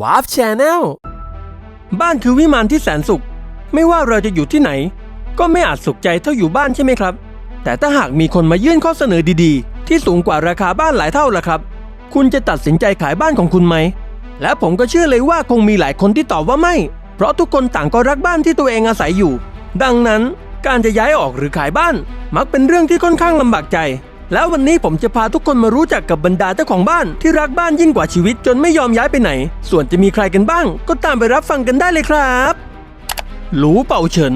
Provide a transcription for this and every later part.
วาร์ฟแชนแนลบ้านคือวิมานที่แสนสุข ไม่ว่าเราจะอยู่ที่ไหน ก็ไม่อาจสุขใจเท่าอยู่บ้านใช่ไหมครับ แต่ถ้าหากมีคนมายื่นข้อเสนอดีๆ ที่สูงกว่าราคาบ้านหลายเท่าล่ะครับ คุณจะตัดสินใจขายบ้านของคุณไหม และผมก็เชื่อเลยว่าคงมีหลายคนที่ตอบว่าไม่ เพราะทุกคนต่างก็รักบ้านที่ตัวเองอาศัยอยู่ ดังนั้นการจะย้ายออกหรือขายบ้านมักเป็นเรื่องที่ค่อนข้างลำบากใจ แล้ววันนี้ผมจะพาทุกคนมารู้จักกับบรรดาเจ้าของบ้านที่รักบ้านยิ่งกว่าชีวิตจนไม่ยอมย้ายไปไหน ส่วนจะมีใครกันบ้าง ก็ตามไปรับฟังกันได้เลยครับหลูเป่าเฉิน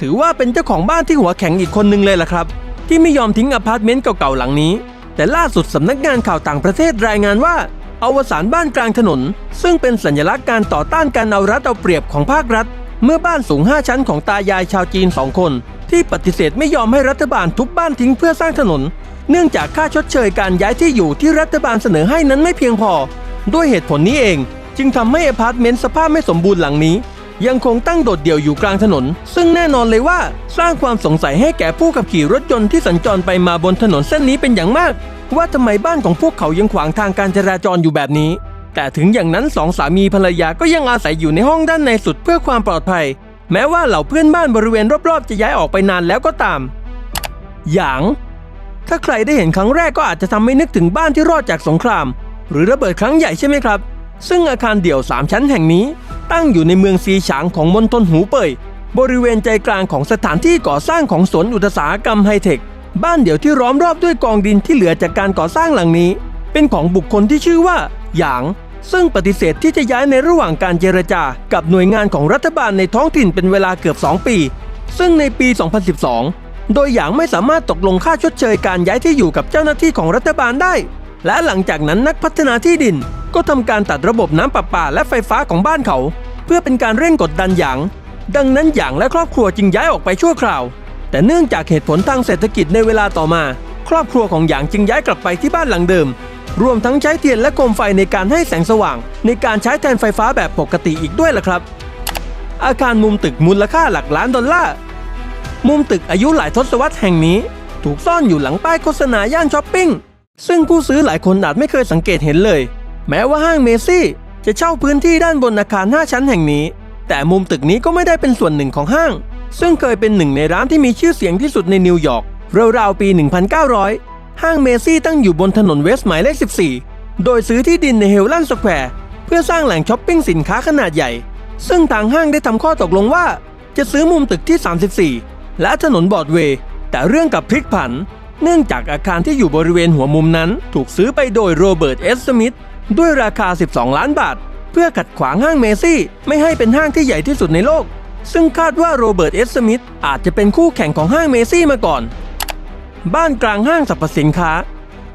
ถือว่าเป็นเจ้าของบ้านที่หัวแข็งอีกคนนึงเลยล่ะครับ ที่ไม่ยอมทิ้งอพาร์ตเมนต์เก่าๆหลังนี้ แต่ล่าสุดสำนักงานข่าวต่างประเทศรายงานว่าอวสานบ้านกลางถนน ซึ่งเป็นสัญลักษณ์การต่อต้านการเอารัดเอาเปรียบของภาครัฐ เมื่อบ้านสูง 5 ชั้นของตายายชาวจีน 2 คน ที่ปฏิเสธไม่ยอมให้รัฐบาลทุบบ้านทิ้งเพื่อสร้างถนน เนื่องจากค่าชดเชยการย้ายที่อยู่ที่รัฐบาลเสนอให้นั้นไม่เพียงพอ ด้วยเหตุผลนี้เอง จึงทำให้อพาร์ตเมนต์สภาพไม่สมบูรณ์หลังนี้ ยังคงตั้งโดดเดี่ยวอยู่กลางถนน ซึ่งแน่นอนเลยว่าสร้างความสงสัยให้แก่ผู้ขับขี่รถยนต์ที่สัญจรไปมาบนถนนเส้นนี้เป็นอย่างมาก ว่าทำไมบ้านของพวกเขายังขวางทางการจราจรอยู่แบบนี้แต่ถึงอย่างนั้นสองสามีภรรยาก็ยังอาศัยอยู่ในห้องด้านในสุดเพื่อความปลอดภัย แม้ว่าเหล่าเพื่อนบ้านบริเวณรอบๆ จะย้ายออกไปนานแล้วก็ตาม หยาง ถ้าใครได้เห็นครั้งแรกก็อาจจะทำให้นึกถึงบ้านที่รอดจากสงคราม หรือระเบิดครั้งใหญ่ใช่ไหมครับ ซึ่งอาคารเดี่ยว 3 ชั้นแห่งนี้ ตั้งอยู่ในเมืองซีฉางของมณฑลหูเป่ยบริเวณใจกลางของสถานที่ก่อสร้างของสวนอุตสาหกรรมไฮเทค บ้านเดี่ยวที่ล้อมรอบด้วยกองดินที่เหลือจากการก่อสร้างหลังนี้ เป็นของบุคคลที่ชื่อว่าหยาง ซึ่งปฏิเสธที่จะย้ายในระหว่างการเจรจา กับหน่วยงานของรัฐบาลในท้องถิ่นเป็นเวลาเกือบ 2 ปี ซึ่งในปี 2012 โดยหยางไม่สามารถตกลงค่าชดเชยการย้ายที่อยู่กับเจ้าหน้าที่ของรัฐบาลได้ และหลังจากนั้นนักพัฒนาที่ดิน ก็ทำการตัดระบบน้ำประปาและไฟฟ้าของบ้านเขา เพื่อเป็นการเร่งกดดันหยาง ดังนั้นหยางและครอบครัวจึงย้ายออกไปชั่วคราว แต่เนื่องจากเหตุผลทางเศรษฐกิจในเวลาต่อมา ครอบครัวของหยางจึงย้ายกลับไปที่บ้านหลังเดิม รวมทั้งใช้เทียนและโคมไฟในการให้แสงสว่าง ในการใช้แทนไฟฟ้าแบบปกติอีกด้วยล่ะครับ อาคารมุมตึกมูลค่าหลักล้านดอลลาร์ มุมตึกอายุหลายทศวรรษแห่งนี้ ถูกซ่อนอยู่หลังป้ายโฆษณาย่านช้อปปิ้ง ซึ่งผู้ซื้อหลายคนอาจไม่เคยสังเกตเห็นเลย แม้ว่าห้างเมซี่จะเช่าพื้นที่ด้านบนอาคาร 5 ชั้นแห่งนี้ แต่มุมตึกนี้ก็ไม่ได้เป็นส่วนหนึ่งของห้าง ซึ่งเคยเป็นหนึ่งในร้านที่มีชื่อเสียงที่สุดในนิวยอร์กราวๆปี 1900 ห้างเมซี่ตั้งอยู่บนถนนเวสต์หมายเลข 14 โดยซื้อที่ดินในเฮลลันสแควร์เพื่อสร้างแหล่งช้อปปิ้งสินค้าขนาดใหญ่ ซึ่งทางห้างได้ทำข้อตกลงว่า จะซื้อมุมตึกที่ 34 และถนนบอร์ดเวย์ แต่เรื่องกับพลิกผัน เนื่องจากอาคารที่อยู่บริเวณหัวมุมนั้นถูกซื้อไปโดยโรเบิร์ตเอสสมิธด้วยราคา 12 ล้านบาท เพื่อขัดขวางห้างเมซี่ไม่ให้เป็นห้างที่ใหญ่ที่สุดในโลกซึ่งคาดว่าโรเบิร์ตเอสสมิธอาจจะเป็นคู่แข่งของห้างเมซี่มาก่อน บ้านกลางห้างสรรพสินค้า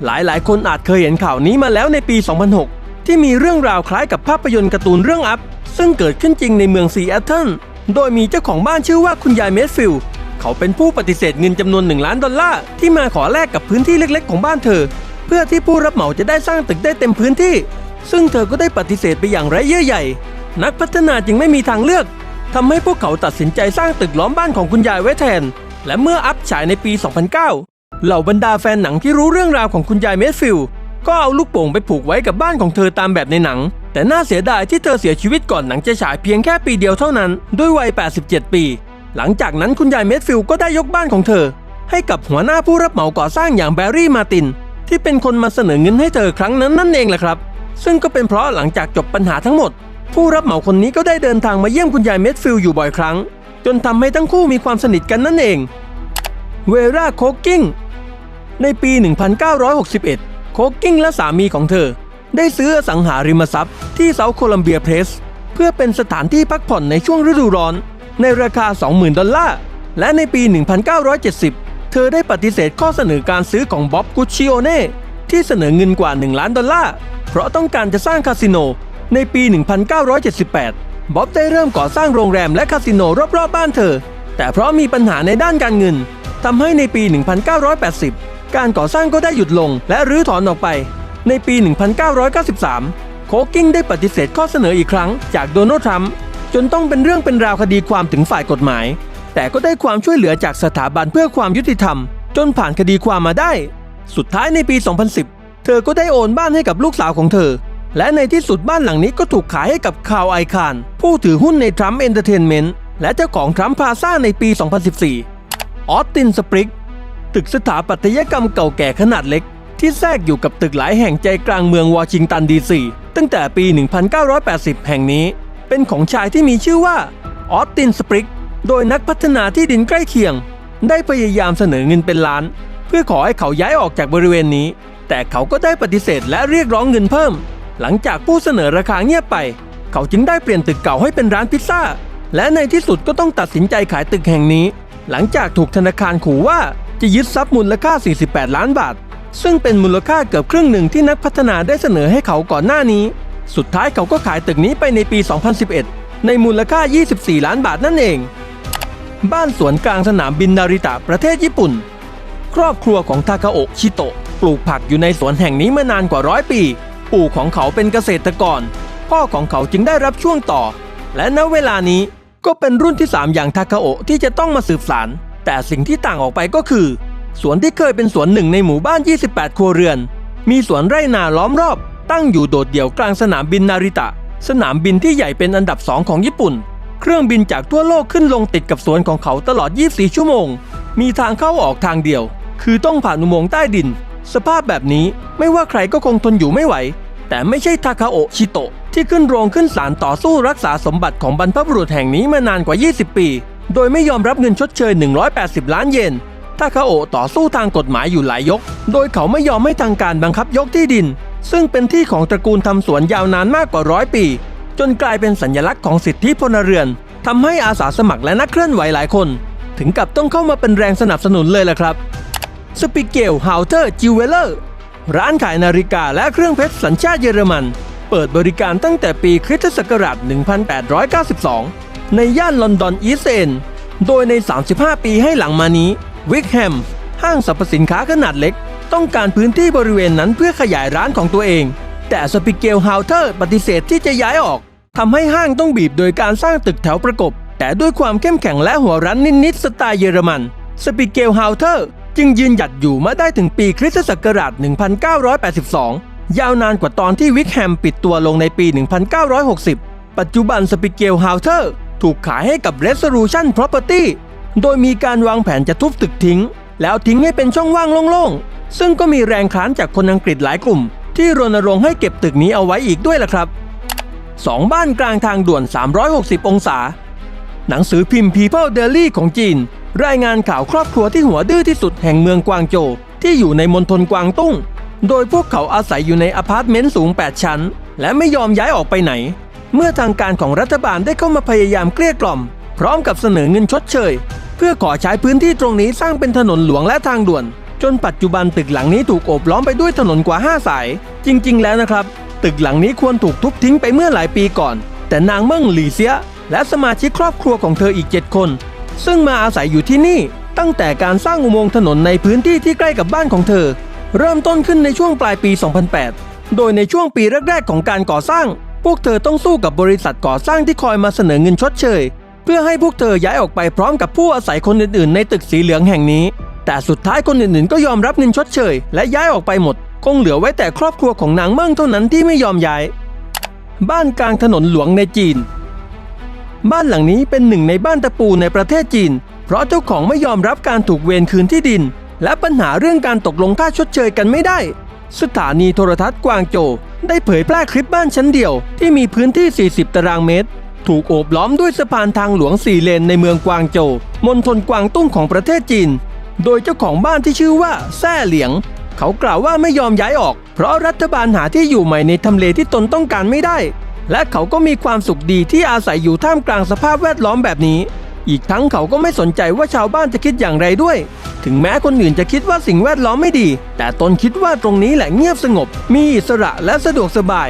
หลายหลายๆ คนอาจเคยเห็นข่าวนี้มาแล้วในปี 2006 ที่มีเรื่องราวคล้ายกับภาพยนตร์การ์ตูนเรื่องอัพ ซึ่งเกิดขึ้นจริงในเมืองซีแอตเทิลโดยมีเจ้าของบ้านชื่อว่าคุณยายเมสฟิลเขาเป็นผู้ปฏิเสธเงินจำนวน 1 ล้านดอลลาร์ที่มาขอแลกกับพื้นที่เล็ก ๆ ของบ้านเธอ เพื่อที่ผู้รับเหมาจะได้สร้างตึกได้เต็มพื้นที่ ซึ่งเธอก็ได้ปฏิเสธไปอย่างไร้เยื่อใยนักพัฒนาจึงไม่มีทางเลือกทำให้พวกเขาตัดสินใจสร้างตึกล้อมบ้านของคุณยายไว้แทน และเมื่ออัพฉายในปี 2009 เหล่าบรรดาแฟนหนังที่รู้เรื่องราวของคุณยายเมสฟิลก็เอาลูกโป่งไปผูกไว้กับบ้านของเธอตามแบบในหนัง แต่น่าเสียดายที่เธอเสียชีวิตก่อนหนังจะฉายเพียงแค่ปีเดียวเท่านั้น ด้วยวัย 87 ปี หลังจากนั้นคุณยายเมสฟิลก็ได้ยกบ้านของเธอ ให้กับหัวหน้าผู้รับเหมาก่อสร้างอย่างแบร์รี่มาติน ที่เป็นคนมาเสนอเงินให้เธอครั้งนั้นนั่นเองแหละครับ ซึ่งก็เป็นเพราะหลังจากจบปัญหาทั้งหมด ผู้รับเหมาคนนี้ก็ได้เดินทางมาเยี่ยมคุณยายเมสฟิลอยู่บ่อยครั้ง จนทำให้ทั้งคู่มีความสนิทกันนั่นเองเวราโคกิ้ง ในปี 1961 โคกกิ้งและสามีของเธอ ได้ซื้ออสังหาริมทรัพย์ที่เซาท์โคลัมเบียเพรส เพื่อเป็นสถานที่พักผ่อนในช่วงฤดูร้อน ในราคา 20,000 ดอลลาร์ และในปี 1970 เธอได้ปฏิเสธข้อเสนอการซื้อของบ๊อบกุชชิโอเน่ที่เสนอเงินกว่า 1 ล้านดอลลาร์ เพราะต้องการจะสร้างคาสิโน ในปี 1978 บ๊อบได้เริ่มก่อสร้างโรงแรมและคาสิโนรอบๆบ้านเธอ แต่เพราะมีปัญหาในด้านการเงินทำให้ในปี 1980 การก่อสร้างก็ได้หยุดลงและรื้อถอนออกไป ในปี 1993 โคกิ้งได้ปฏิเสธข้อเสนออีกครั้งจากโดนัลด์ทรัมป์จนต้องเป็นเรื่องเป็นราวคดีความถึงฝ่ายกฎหมาย แต่ก็ได้ความช่วยเหลือจากสถาบันเพื่อความยุติธรรม จนผ่านคดีความมาได้ สุดท้ายในปี 2010 เธอก็ได้โอนบ้านให้กับลูกสาวของเธอ และในที่สุดบ้านหลังนี้ก็ถูกขายให้กับคาวไอคานผู้ถือหุ้นในทรัมป์เอนเตอร์เทนเมนต์และเจ้าของทรัมป์พาซ่าในปี 2014 ออสตินสปริก ตึกสถาปัตยกรรมเก่าแก่ขนาดเล็ก ที่แทรกอยู่กับตึกหลายแห่งใจกลางเมืองวอชิงตันดีซีตั้งแต่ปี 1980 แห่งนี้ เป็นของชายที่มีชื่อว่าออสตินสปริก โดยนักพัฒนาที่ดินใกล้เคียง ได้พยายามเสนอเงินเป็นล้าน เพื่อขอให้เขาย้ายออกจากบริเวณนี้ แต่เขาก็ได้ปฏิเสธและเรียกร้องเงินเพิ่ม หลังจากผู้เสนอราคาเงียบไป เขาจึงได้เปลี่ยนตึกเก่าให้เป็นร้านพิซซ่าและในที่สุดก็ต้องตัดสินใจขายตึกแห่งนี้ หลังจากถูกธนาคารขู่ว่า จะยึดทรัพย์มูลค่า 48 ล้านบาท ซึ่งเป็นมูลค่าเกือบครึ่งหนึ่งที่นักพัฒนาได้เสนอให้เขาก่อนหน้านี้ สุดท้ายเขาก็ขายตึกนี้ไปในปี 2011 ในมูลค่า 24 ล้านบาทนั่นเอง บ้านสวนกลางสนามบินนาริตะประเทศญี่ปุ่น ครอบครัวของทาคาโอะชิโตะปลูกผักอยู่ในสวนแห่งนี้มานานกว่าร้อยปี ปู่ของเขาเป็นเกษตรกร พ่อของเขาจึงได้รับช่วงต่อ และณเวลานี้ก็เป็นรุ่นที่ 3 อย่างทาคาโอะที่จะต้องมาสืบสาน แต่สิ่งที่ต่างออกไปก็คือ สวนที่เคยเป็นสวนหนึ่งในหมู่บ้าน 28 ครัวเรือน มีสวนไร่นาล้อมรอบ ตั้งอยู่โดดเดี่ยวกลางสนามบินนาริตะ สนามบินที่ใหญ่เป็นอันดับสองของญี่ปุ่น เครื่องบินจากทั่วโลกขึ้นลงติดกับสวนของเขาตลอด 24 ชั่วโมง มีทางเข้าออกทางเดียว คือต้องผ่านอุโมงค์ใต้ดิน สภาพแบบนี้ไม่ว่าใครก็คงทนอยู่ไม่ไหว แต่ไม่ใช่ทาคาโอะชิโตะที่ขึ้นโรงขึ้นศาลต่อสู้รักษาสมบัติของบรรพบุรุษแห่งนี้มานานกว่า 20 ปี โดยไม่ยอมรับเงินชดเชย 180 ล้านเยนทาคาโอต่อสู้ทางกฎหมายอยู่หลายยก โดยเขาไม่ยอมให้ทางการบังคับยกที่ดิน ซึ่งเป็นที่ของตระกูลทำสวนยาวนานมากกว่าร้อยปี จนกลายเป็นสัญลักษณ์ของสิทธิพลเรือนทำให้อาสาสมัครและนักเคลื่อนไหวหลายคน ถึงกับต้องเข้ามาเป็นแรงสนับสนุนเลยล่ะครับสปิเกลฮาวเตอร์จิวเวลเลอร์ร้านขายนาฬิกาและเครื่องเพชรสัญชาติเยอรมัน เปิดบริการตั้งแต่ปีคริสตศักราช 1892 ในย่านลอนดอนอีสเอนโดยใน 35 ปีให้หลังมานี้ วิกแฮม ห้างสรรพสินค้าขนาดเล็ก ต้องการพื้นที่บริเวณนั้นเพื่อขยายร้านของตัวเอง แต่สปิเกลฮาวเตอร์ปฏิเสธที่จะย้ายออกทำให้ห้างต้องบีบโดยการสร้างตึกแถวประกบ แต่ด้วยความเข้มแข็งและหัวรั้นนิดๆสไตล์เยอรมัน สปิเกลฮาวเตอร์จึงยืนหยัดอยู่มาได้ถึงปีคริสตศักราช 1982 ยาวนานกว่าตอนที่วิกแฮมปิดตัวลงในปี 1960 ปัจจุบันสปิเกลฮาวเตอร์ ถูกขายให้กับ Resolution Property โดยมีการวางแผนจะทุบตึกทิ้ง แล้วทิ้งให้เป็นช่องว่างโล่งๆ ซึ่งก็มีแรงค้านจากคนอังกฤษหลายกลุ่ม ที่รณรงค์ให้เก็บตึกนี้เอาไว้อีกด้วยล่ะครับสองบ้านกลางทางด่วน 360 องศา หนังสือพิมพ์ People Daily ของจีน รายงานข่าวครอบครัวที่หัวดื้อที่สุดแห่งเมืองกวางโจวที่อยู่ในมณฑลกวางตุ้ง โดยพวกเขาอาศัยอยู่ในอพาร์ตเมนต์สูง 8 ชั้น และไม่ยอมย้ายออกไปไหน เมื่อทางการของรัฐบาลได้เข้ามาพยายามเกลี้ยกล่อม พร้อมกับเสนอเงินชดเชย เพื่อขอใช้พื้นที่ตรงนี้สร้างเป็นถนนหลวงและทางด่วน จนปัจจุบันตึกหลังนี้ถูกโอบล้อมไปด้วยถนนกว่า 5 สาย จริง ๆ แล้วนะครับ ตึกหลังนี้ควรถูกทุบทิ้งไปเมื่อหลายปีก่อน แต่นางเมิ่งหลีเซีย และสมาชิกครอบครัวของเธออีก 7 คน ซึ่งมาอาศัยอยู่ที่นี่ ตั้งแต่การสร้างอุโมงค์ถนนในพื้นที่ที่ใกล้กับบ้านของเธอ เริ่มต้นขึ้นในช่วงปลายปี 2008 โดยในช่วงปีแรกๆของการก่อสร้าง พวกเธอต้องสู้กับบริษัทก่อสร้างที่คอยมาเสนอเงินชดเชย เพื่อให้พวกเธอย้ายออกไปพร้อมกับผู้อาศัยคนอื่นๆ ในตึกสีเหลืองแห่งนี้ แต่สุดท้ายคนอื่นๆ ก็ยอมรับเงินชดเชย และย้ายออกไปหมด คงเหลือไว้แต่ครอบครัวของนางเมิ่งเท่านั้นที่ไม่ยอมย้าย บ้านกลางถนนหลวงในจีน บ้านหลังนี้เป็นหนึ่งในบ้านตะปูในประเทศจีน เพราะเจ้าของไม่ยอมรับการถูกเวรคืนที่ดิน และปัญหาเรื่องการตกลงค่าชดเชยกันไม่ได้ สถานีโทรทัศน์กวางโจวได้เผยแพร่คลิปบ้านชั้นเดียวที่มีพื้นที่ 40 ตารางเมตร ถูกโอบล้อมด้วยสะพานทางหลวงสี่เลนในเมืองกวางโจวมณฑลกวางตุ้งของประเทศจีน โดยเจ้าของบ้านที่ชื่อว่าแซ่เหลียง เขากล่าวว่าไม่ยอมย้ายออก เพราะรัฐบาลหาที่อยู่ใหม่ในทำเลที่ตนต้องการไม่ได้ และเขาก็มีความสุขดีที่อาศัยอยู่ท่ามกลางสภาพแวดล้อมแบบนี้ อีกทั้งเขาก็ไม่สนใจว่าชาวบ้านจะคิดอย่างไรด้วย ถึงแม้คนอื่นจะคิดว่าสิ่งแวดล้อมไม่ดี แต่ตนคิดว่าตรงนี้แหละเงียบสงบ มีอิสระและสะดวกสบาย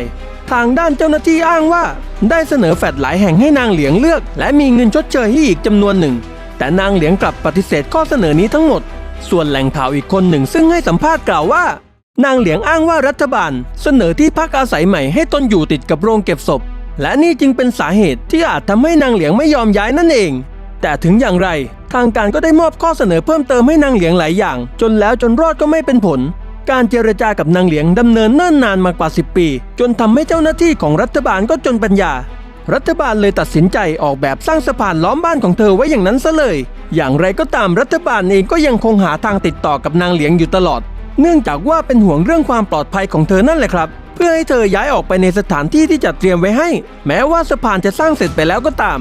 ทางด้านเจ้าหน้าที่อ้างว่า ได้เสนอแฟลตหลายแห่งให้นางเหลียงเลือก และมีเงินชดเชยให้อีกจำนวนหนึ่ง แต่นางเหลียงกลับปฏิเสธข้อเสนอนี้ทั้งหมด ส่วนแหล่งข่าวอีกคนหนึ่งซึ่งให้สัมภาษณ์กล่าวว่านางเหลียงอ้างว่ารัฐบาล เสนอที่พักอาศัยใหม่ให้ตนอยู่ติดกับโรงเก็บศพ และนี่จึงเป็นสาเหตุที่อาจทำให้นางเหลียงไม่ยอมย้ายนั่นเอง แต่ถึงอย่างไร ทางการก็ได้มอบข้อเสนอเพิ่มเติมให้นางเหลียงหลายอย่าง จนแล้วจนรอดก็ไม่เป็นผล การเจรจากับนางเหลียงดำเนินเนิ่นนานมากว่า 10 ปี จนทำให้เจ้าหน้าที่ของรัฐบาลก็จนปัญญา รัฐบาลเลยตัดสินใจออกแบบสร้างสะพานล้อมบ้านของเธอไว้อย่างนั้นซะเลย อย่างไรก็ตามรัฐบาลเองก็ยังคงหาทางติดต่อกับนางเหลียงอยู่ตลอด เนื่องจากว่าเป็นห่วงเรื่องความปลอดภัยของเธอนั่นแหละครับเพื่อให้เธอย้ายออกไปในสถานที่ที่จัดเตรียมไว้ให้ แม้ว่าสะพานจะสร้างเสร็จไปแล้วก็ตาม